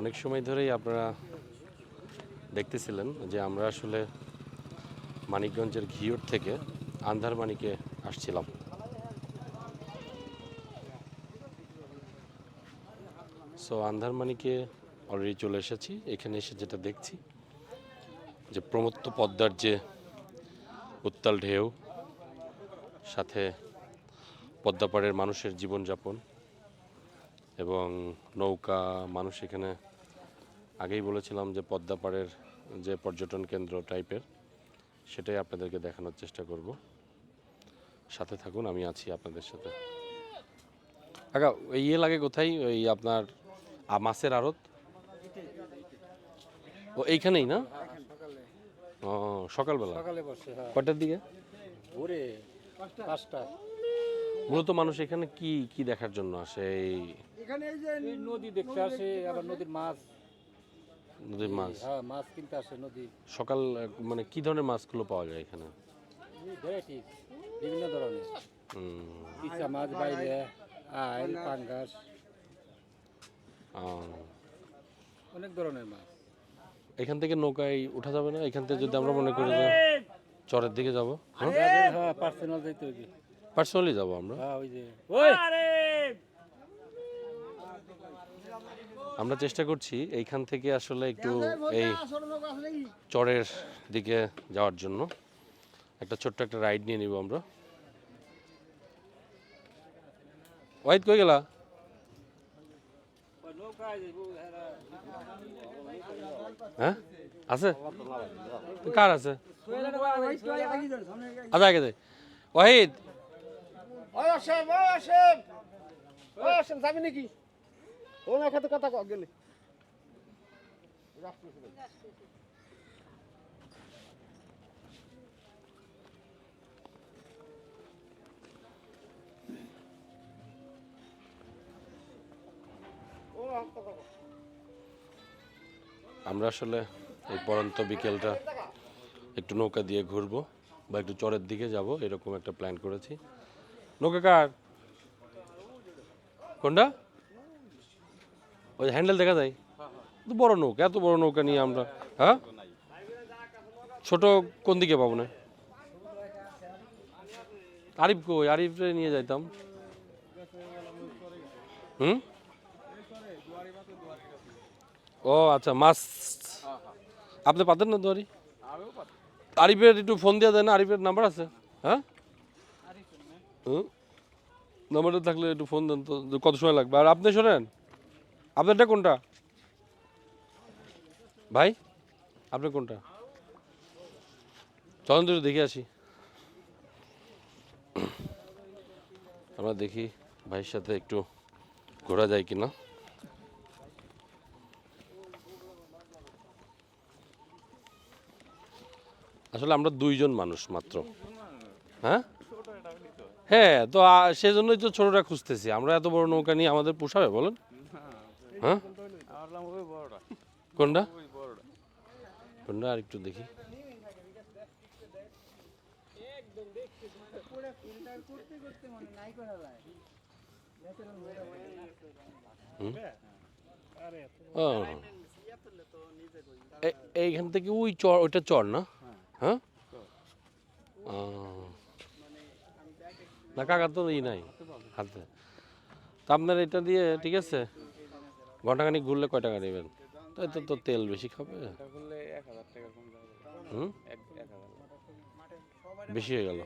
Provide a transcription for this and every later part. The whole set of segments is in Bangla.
অনেক সময় ধরেই আপনারা দেখতেছিলেন যে আমরা আসলে মানিকগঞ্জের ঘিওর থেকে আন্ধারমানিকে আসছিলাম। সো আন্ধারমানিকে অলরেডি চলে এসেছি। এখানে এসে যেটা দেখছি, যে প্রমত্ত পদ্মার যে উত্তাল ঢেউ, সাথে পদ্মাপাড়ের মানুষের জীবনযাপন এবং নৌকা মানুষ এখানে আগেই বলেছিলাম যে পদ্মাপাড়ের যে পর্যটন কেন্দ্র টাইপের সেটাই আপনাদেরকে দেখানোর চেষ্টা করব। সাথে থাকুন আমি আছি আপনাদের সাথে। আগা ইয়ে লাগে কোথায়? ওই আপনার মাছের আড়ত? ও এইখানেই না? ও সকালবেলা। সকালে বসে হ্যাঁ। দিকে? মূলত মানুষ এখানে কি কি দেখার জন্য আসে? এই এখানে এই যে নদী দেখতে আসে আবার নদীর মাছ। নদীর মাছ? হ্যাঁ মাছ কিনতে আসে নদী। সকাল মানে কি ধরনের মাছগুলো পাওয়া যায় এখানে? ভ্যারাইটিস বিভিন্ন ধরনের। হুম, ইচা মাছ বাইরে আইল পাঙ্গাস। অনেক ধরনের মাছ। এখান থেকে নৌকায় উঠা যাবে না? এখান থেকে যদি আমরা মনে করি যে চরের দিকে যাব? হ্যাঁ পার্সোনাল যাইতে হবে পার্সোনালি যাব আমরা? হ্যাঁ ওই যে ওই আমরা চেষ্টা করছি এইখান থেকে আসলে একটু এই চরের দিকে যাওয়ার জন্য। একটা ছোট্ট একটা রাইড নিয়ে নিব আমরা। ওয়াইদ কই গেলা? হ্যাঁ? আছে? কার আছে? আচ্ছা আগে ওয়াহিদ। আসেন ওই আসেন যাবি নাকি? ও না খাতে কথা আমরা আসলে এই পরন্ত বিকেলটা একটু নৌকা দিয়ে ঘুরবো বা একটু চরের দিকে যাব, এরকম একটা প্ল্যান করেছি। নৌকা কার? কোনটা? ওই হ্যান্ডেল দেখা যায়? তো বড় নৌকা এত বড় নৌকা নিয়ে আমরা হ্যাঁ? ছোট কোন দিকে পাবো না? আরিফ কই? আরিফরে নিয়ে যাইতাম। হুম? ও আচ্ছা মাছ আপনি পাতেন না দুয়ারি? আরিফের একটু ফোন দিয়ে দেন আরিফের নাম্বার আছে? হ্যাঁ? হুম? নাম্বারটা থাকলে একটু ফোন দেন তো কত সময় লাগবে? আর আপনি শোনেন? আপনারটা কোনটা? ভাই আপনি কোনটা? চলুন দেখে আসি। আমরা দেখি ভাইয়ের সাথে একটু ঘোরা যায় কিনা। আসলে আমরা দুইজন মানুষ মাত্র। হ্যাঁ? হ্যাঁ তো সেজন্যই তো ছোটটা খুঁজতেছি। আমরা এত বড় নৌকা নিয়ে আমাদের পোষাবে, বলেন। হ্যাঁ কোনটা? কোনটা? আর একটু দেখি এইখান থেকে ওই চর, ওইটা চর না? হ্যাঁ। না কাকা তো ই নাই হাতে। তা আপনার এটা দিয়ে, ঠিক আছে? ঘন্টাখানিক ঘুরলে কয় টাকা নেবেন? তাই তো তো তেল বেশি খাবে। বেশি হয়ে গেল।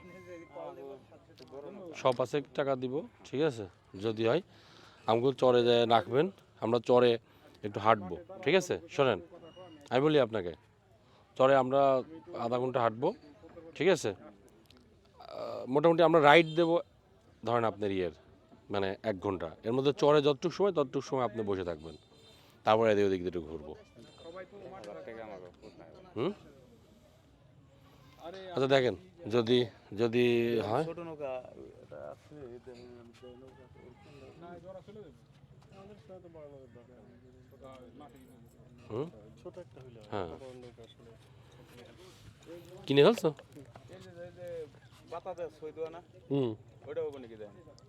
সব আছে টাকা দিব ঠিক আছে? যদি হয় আমাকে চরে যায় রাখবেন। আমরা চরে একটু হাঁটবো ঠিক আছে? শোনেন আমি বলি আপনাকে চরে আমরা আধা ঘণ্টা হাঁটবো ঠিক আছে? মোটামুটি আমরা রাইড দেব ধরেন আপনার ইয়ের। মানে এক ঘণ্টা। এর মধ্যে চরে যতটুকু সময়, ততটুকু সময় আপনি বসে থাকবেন। তারপরে এদিক ওদিক একটু ঘুরবো। হুম? আচ্ছা দেখেন, যদি যদি হয়। হ্যাঁ। কিনে ফেলছো? হুম।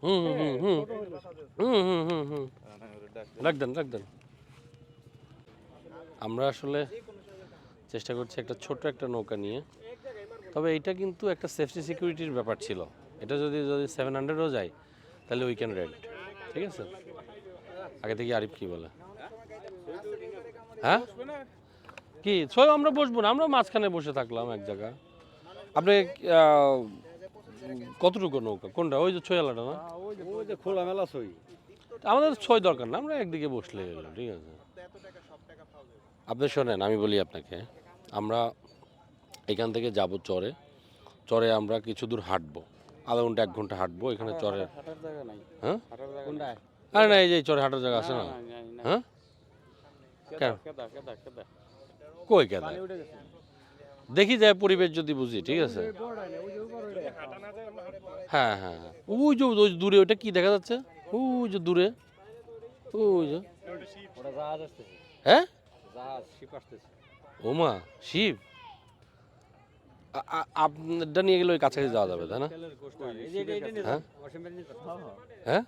হুম হুম হুম হুম। হুম হুম হুম আমরা আসলে চেষ্টা করছি একটা ছোট একটা নৌকা নিয়ে। তবে এটা কিন্তু একটা সেফটি সিকিউরিটির ব্যাপার ছিল। এটা যদি যদি সেভেন হান্ড্রেডও যায় তাহলে উই ক্যান রেন্ট ঠিক আছে? আগে থেকে আরিফ কি বলে? হ্যাঁ? কি? ছয় আমরা বসবো না আমরা মাঝখানে বসে থাকলাম এক জায়গা। আপনি কতটুকু নৌকা? কোনটা? ওই যে ছয়ালাটা না? ওই যে খোলা মেলা সই আমাদের ছয় দরকার না আমরা একদিকে বসলে হলো ঠিক আছে। আপনি শোনেন আমি বলি আপনাকে আমরা এখান থেকে যাব চরে। চরে আমরা কিছু দূর হাঁটবো। আধা ঘণ্টা এক ঘণ্টা হাঁটবো এখানে চরে। হ্যাঁ? আরে না এই যে চরে হাঁটার জায়গা আছে না হ্যাঁ? কেন? কই কেন দেখি যায় পরিবেশ যদি বুঝি, ঠিক আছে? হ্যাঁ হ্যাঁ হ্যাঁ। ওই যে দূরে, ওইটা কি দেখা যাচ্ছে? ওই যে দূরে। ওই যে। ওটা হ্যাঁ ওমা শিব। আপনারটা নিয়ে গেলে ওই কাছাকাছি যাওয়া যাবে, তাই না? হ্যাঁ? হ্যাঁ?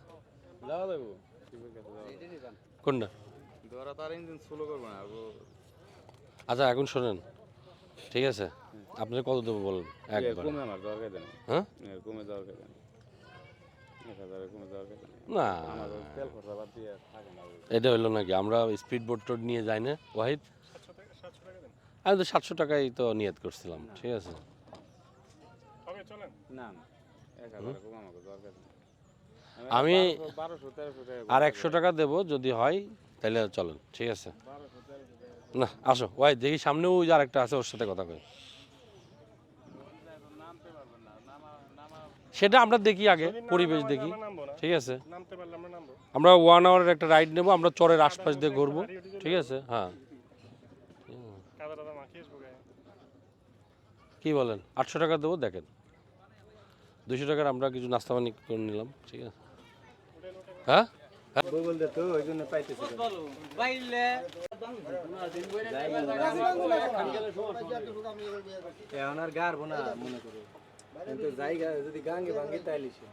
কোনটা? আচ্ছা এখন শোনেন। ঠিক আছে? আপনার কত দেবো বলেন? একবার। কমে আমার দরকার নেই হ্যাঁ? কমে দরকার নেই না। এটা হইল নাকি? আমরা স্পিড বোট টোট নিয়ে যাই না ওয়াহিদ? আমি তো সাতশো টাকাই তো নিয়ত করছিলাম ঠিক আছে? আমি- আর একশো টাকা দেবো যদি হয় তাহলে চলেন ঠিক আছে? না আসো। ওয়াই দেখি সামনেও ওই যে আরেকটা আছে ওর সাথে কথা কই। সেটা আমরা দেখি আগে পরিবেশ দেখি। ঠিক আছে। আমরা ওয়ান আওয়ারের একটা রাইড নেব আমরা চরের আশপাশ দিয়ে ঘুরবো। ঠিক আছে? হ্যাঁ। কি বলেন? আটশো টাকা দেবো দেখেন। দুশো টাকার আমরা কিছু নাস্তা পানি করে নিলাম ঠিক আছে? হ্যাঁ? গুগল দে তো ওই জন্য পাইতেছি এখন আর গাড়বো না মনে করো কিন্তু জায়গা যদি গাঙ্গে ভাঙ্গে তাইলে সে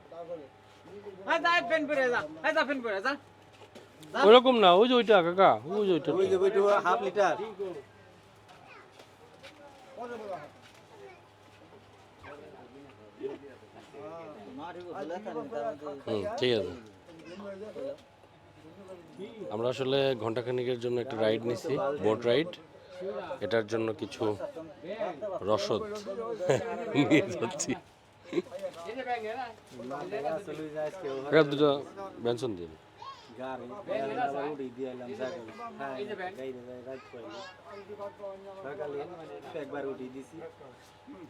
ওইরকম না ওই যে ওইটা কাকা ওই যে ওইটা ওই যে বইটা হাফ লিটার হুম ঠিক আছে আমরা আসলে ঘন্টাখানিকের জন্য একটা রাইড নিছি বোট রাইড এটার জন্য কিছু রসদ নিয়ে যাচ্ছি। দিন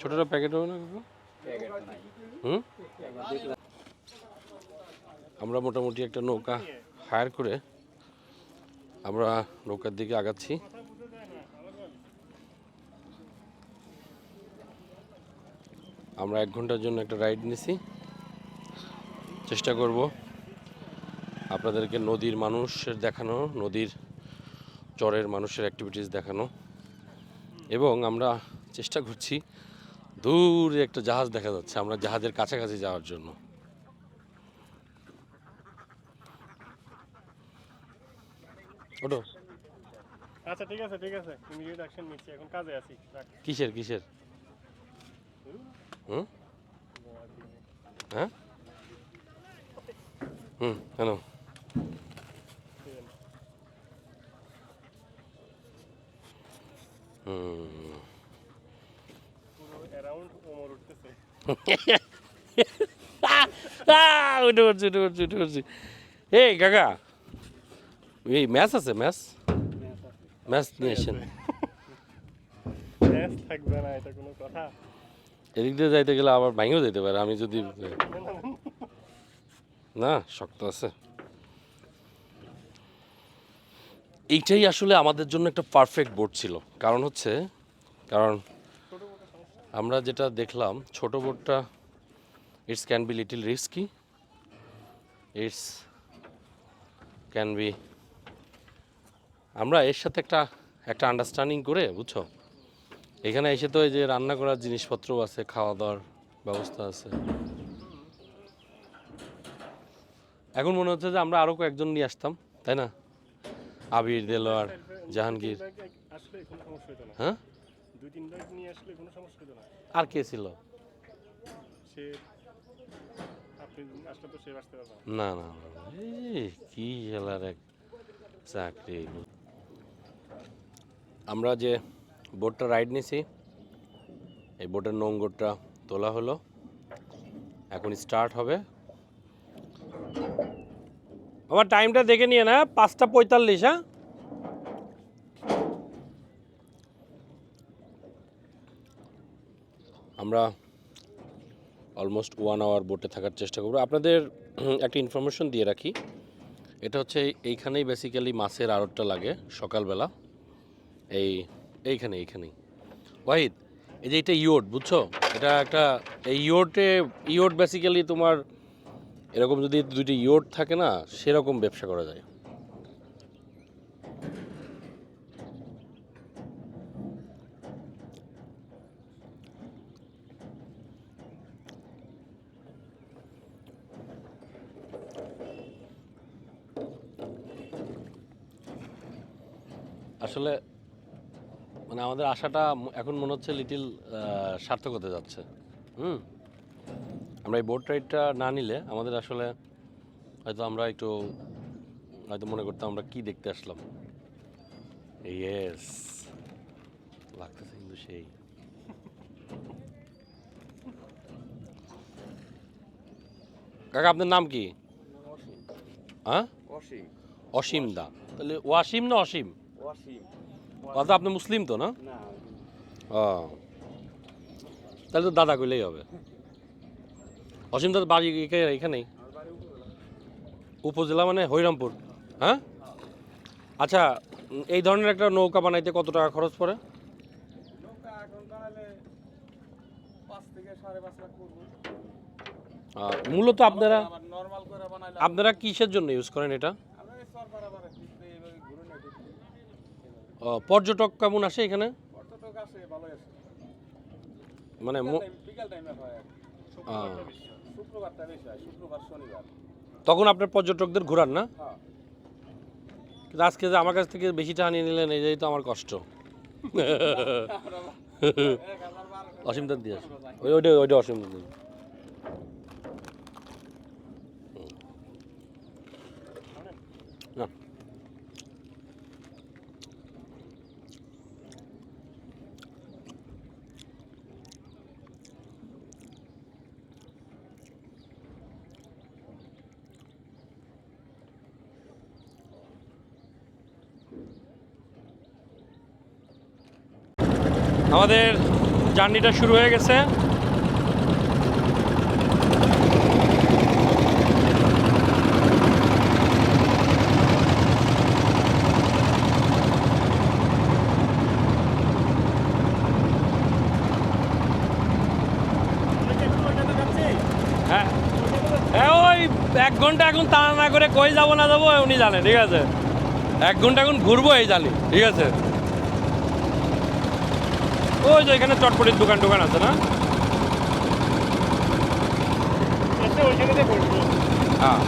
ছোটটা প্যাকেট হবে না আমরা মোটামুটি একটা নৌকা হায়ার করে আমরা নৌকার দিকে আগাচ্ছি। আমরা এক ঘণ্টার জন্য একটা রাইড নিছি। চেষ্টা করব আপনাদেরকে নদীর মানুষের দেখানো, নদীর চরের মানুষের অ্যাক্টিভিটিস দেখানো। এবং আমরা চেষ্টা করছি দূরে একটা জাহাজ দেখা যাচ্ছে, আমরা জাহাজের কাছাকাছি যাওয়ার জন্য। ওটো আচ্ছা ঠিক আছে ঠিক আছে। ইমিডিয়েট অ্যাকশন নিচ্ছি এখন কাজে আছি। কিসের কিসের? হুম? হ্যাঁ? হুম উঠে পড়ছি উঠে পড়ছি উঠে পড়ছি। এই কাকা। এই ম্যাচ আছে ম্যাচ ম্যাচ নিয়ে এসেন থাকবে না এটা কোনো কথা এদিক দিয়ে যাইতে গেলে আবার ভাঙেও যেতে পারে আমি যদি না শক্ত আছে এইটাই আসলে আমাদের জন্য একটা পারফেক্ট বোট ছিল। কারণ হচ্ছে কারণ আমরা যেটা দেখলাম ছোট বোটটা it's can be little risky it's can be আমরা এর সাথে একটা একটা আন্ডারস্ট্যান্ডিং করে বুঝছ? এখানে এসে তো এই যে রান্না করার জিনিসপত্র আছে খাওয়া দাওয়ার ব্যবস্থা আছে। এখন মনে হচ্ছে যে আমরা আরও কয়েকজন নিয়ে আসতাম তাই না? আবির দেলোয়ার জাহাঙ্গীর। হ্যাঁ? আর কে ছিল? না, না। এই কি খেলার এক চাকরি আমরা যে বোটটা রাইড নিছি, এই বোটের নোংরটা তোলা হলো। এখন স্টার্ট হবে। আমার টাইমটা দেখে নিয়ে না, পাঁচটা পঁয়তাল্লিশ হ্যাঁ? আমরা অলমোস্ট ওয়ান আওয়ার বোটে থাকার চেষ্টা করব। আপনাদের একটা ইনফরমেশন দিয়ে রাখি। এটা হচ্ছে এইখানেই বেসিক্যালি মাছের আড়তটা লাগে সকালবেলা। এই এইখানে এইখানেই। ওয়াহিদ, এই যে এটা ইয়োট বুঝছ? এটা একটা, এই ইয়োটে ইয়োট বেসিক্যালি তোমার এরকম যদি দুইটি ইয়োট থাকে না, সেরকম ব্যবসা করা যায় আসলে মানে আমাদের আশাটা এখন মনে হচ্ছে লিটিল সার্থক হতে যাচ্ছে। হুম? আমরা এই বোট রাইডটা না নিলে আমাদের আসলে হয়তো আমরা একটু হয়তো মনে করতাম আমরা কি দেখতে আসলাম। ইয়েস লাগতেছে কিন্তু সেই। কাকা আপনার নাম কি? হ্যাঁ? অসীম। অসীম দা। তাহলে ওয়াসিম না অসীম? অসীম। কথা আপনি মুসলিম তো না? ও। তাহলে তো দাদা কইলেই হবে। অসীম দাদা বাড়ি এখানে- এখানেই? উপজেলা। মানে হরিরামপুর হ্যাঁ? আচ্ছা এই ধরনের একটা নৌকা বানাইতে কত টাকা খরচ পড়ে? মূলত আপনারা আপনারা কিসের জন্য ইউজ করেন এটা আমরা এই সর বারাবার এইভাবে ঘুরে নিয়ে দেখি আহ, পর্যটক কেমন আসে এখানে? পর্যটক আসে ভালোই আসে। মানে বিকাল মো- টাইমে হয় আর কি। আহ, শুক্রবারটা বেশি হয় শুক্রবার শনিবার। তখন আপনার পর্যটকদের ঘোরান না? হ্যাঁ। কিন্তু আজকে যে আমার কাছ থেকে বেশি টাকা নিয়ে নিলেন এই তো আমার কষ্ট। এক অসীম দাদ দিয়ে। ওই ওইটা ওইটা অসীম দাদ দিয়ে। আমাদের জার্নিটা শুরু হয়ে গেছে। হ্যাঁ। হ্যাঁ ওই এক ঘণ্টা এখন তাড়া না করে কই যাব না যাব, উনি জানে, ঠিক আছে। এক ঘণ্টা এখন ঘুরবো এই জানি ঠিক আছে। ওই যে এখানে চটপটির দোকান টোকান আছে না? বসবো হ্যাঁ।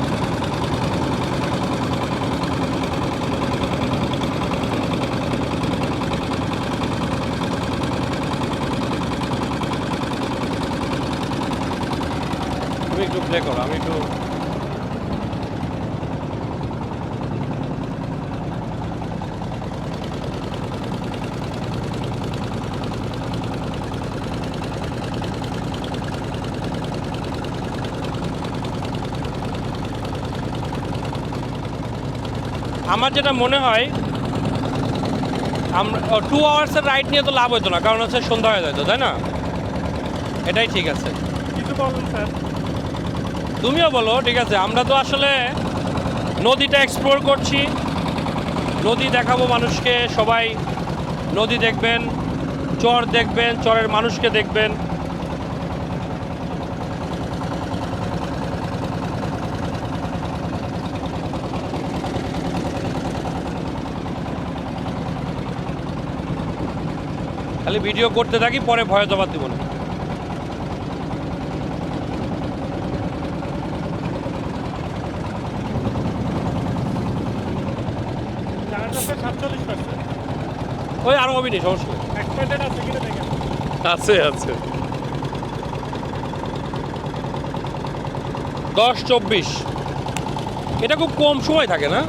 তুমি একটু প্লে করো আমি একটু আমার যেটা মনে হয় আমরা টু আওয়ার্সের রাইড নিয়ে তো লাভ হতো না কারণ হচ্ছে সন্ধ্যা হয়ে যেত তাই না? এটাই ঠিক আছে। কিছু বলুন স্যার? তুমিও বলো ঠিক আছে আমরা তো আসলে নদীটা এক্সপ্লোর করছি। নদী দেখাবো মানুষকে সবাই নদী দেখবেন চর দেখবেন চরের মানুষকে দেখবেন। খালি ভিডিও করতে থাকি, পরে ভয় জবাব দিব না। ওই আরও হবে নি, সমস্যা আছে আছে। দশ, চব্বিশ। এটা খুব কম সময় থাকে না?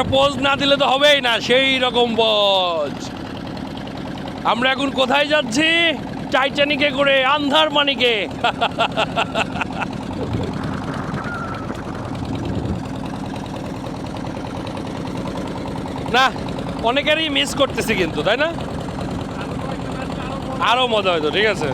একটা পোজ না দিলে তো হবেই না, সেই রকম পজ আমরা এখন কোথায় যাচ্ছি? টাইটানিকে করে, আন্ধার মানিকে। না, অনেকেরই মিস করতেছি কিন্তু, তাই না? আরও মজা হয়তো, ঠিক আছে।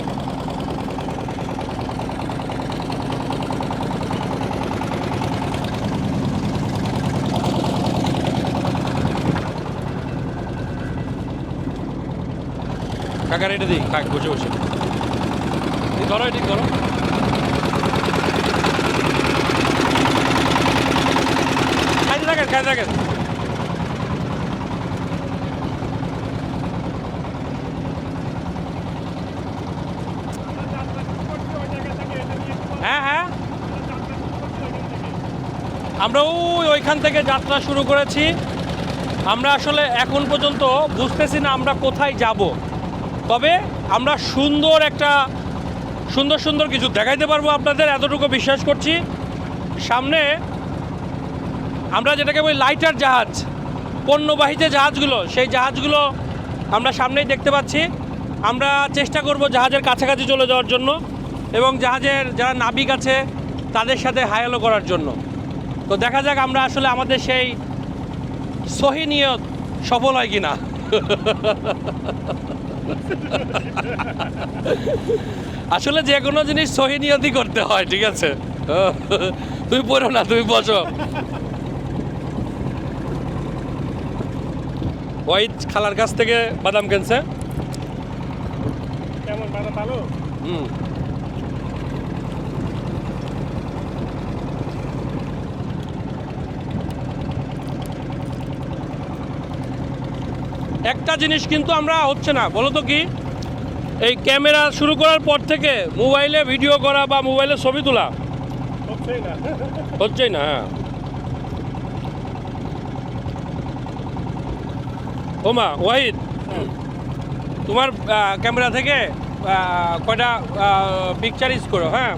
কাকার এটা দিই কাক, বসে বসে। ধরো ঠিক ধরো। খাইতে থাকেন খাইতে থাকেন হ্যাঁ হ্যাঁ। আমরা ওই ওইখান থেকে যাত্রা শুরু করেছি। আমরা আসলে এখন পর্যন্ত বুঝতেছি না আমরা কোথায় যাব। তবে আমরা সুন্দর একটা, সুন্দর সুন্দর কিছু দেখাইতে পারব আপনাদের, এতটুকু বিশ্বাস করছি। সামনে আমরা যেটাকে বলি লাইটার জাহাজ, পণ্যবাহী যে জাহাজগুলো, সেই জাহাজগুলো আমরা সামনেই দেখতে পাচ্ছি। আমরা চেষ্টা করব জাহাজের কাছাকাছি চলে যাওয়ার জন্য এবং জাহাজের যারা নাবিক আছে, তাদের সাথে হায়ালো করার জন্য। তো দেখা যাক আমরা আসলে আমাদের সেই সহি নিয়ত সফল হয় কি কিনা। আসলে যে কোনো জিনিস সহি নিয়তই করতে হয় ঠিক আছে? তুমি পড়ো না তুমি বসো। হোয়াইট খালার কাছ থেকে বাদাম কেনছে। কেমন বাদাম ভালো? হুম। একটা জিনিস কিন্তু আমরা হচ্ছে না বলো তো কি? এই ক্যামেরা শুরু করার পর থেকে মোবাইলে ভিডিও করা বা মোবাইলে ছবি তোলা হচ্ছেই না। হ্যাঁ। ওমা ওয়াহিদ তোমার ক্যামেরা থেকে কয়টা পিকচার ইউজ করো হ্যাঁ?